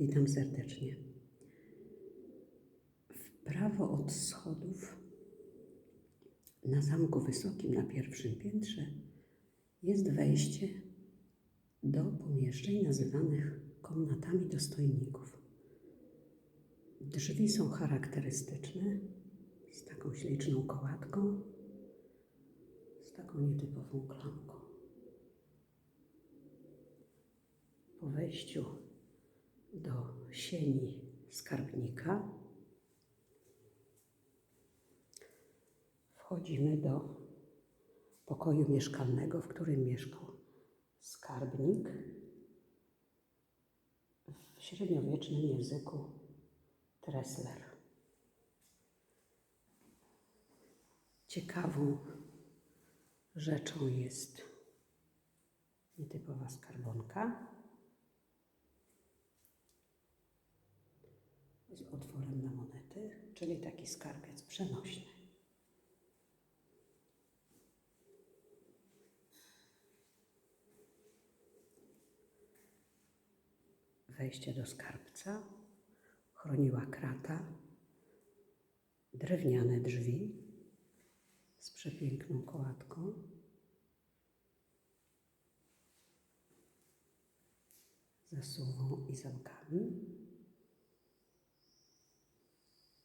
Witam serdecznie. W prawo od schodów na zamku wysokim na pierwszym piętrze jest wejście do pomieszczeń nazywanych komnatami dostojników. Drzwi są charakterystyczne, z taką śliczną kołatką, z taką nietypową klamką. Po wejściu do sieni skarbnika. Wchodzimy do pokoju mieszkalnego, w którym mieszkał skarbnik. W średniowiecznym języku Tressler. Ciekawą rzeczą jest nietypowa skarbonka z otworem na monety, czyli taki skarbiec przenośny. Wejście do skarbca chroniła krata, drewniane drzwi z przepiękną kołatką. Zasuwą i zamkami.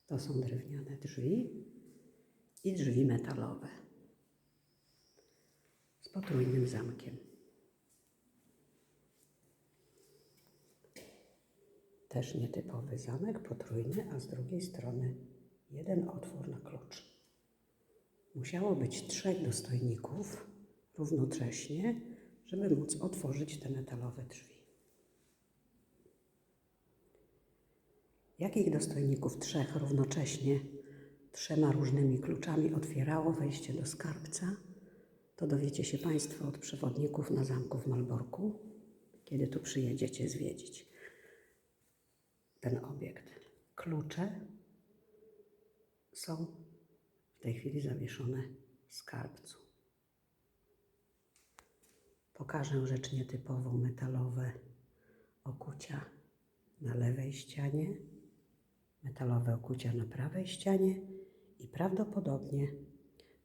To są drewniane drzwi i drzwi metalowe z potrójnym zamkiem. Też nietypowy zamek, potrójny, a z drugiej strony jeden otwór na klucz. Musiało być trzech dostojników równocześnie, żeby móc otworzyć te metalowe drzwi. Jakich dostojników trzech równocześnie trzema różnymi kluczami otwierało wejście do skarbca, to dowiecie się Państwo od przewodników na zamku w Malborku, kiedy tu przyjedziecie zwiedzić ten obiekt. Klucze są w tej chwili zawieszone w skarbcu. Pokażę rzecz nietypową, metalowe okucia na lewej ścianie, metalowe okucia na prawej ścianie i prawdopodobnie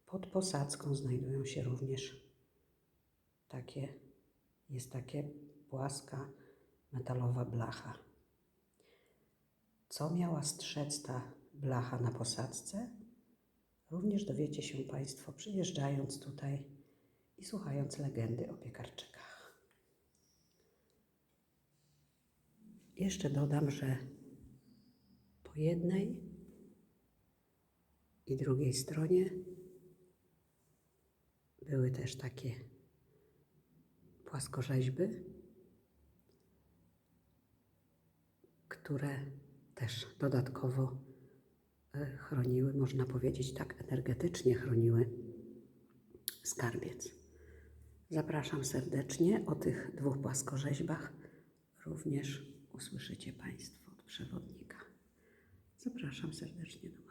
pod posadzką znajdują się również takie, jest takie płaska metalowa blacha. Co miała strzec ta blacha na posadzce? Również dowiecie się Państwo przyjeżdżając tutaj i słuchając legendy o piekarczykach. Jeszcze dodam, że jednej i drugiej stronie były też takie płaskorzeźby, które też dodatkowo e, chroniły, można powiedzieć tak energetycznie chroniły skarbiec. Zapraszam serdecznie. O tych dwóch płaskorzeźbach również usłyszycie Państwo od przewodnika. Zapraszam serdecznie do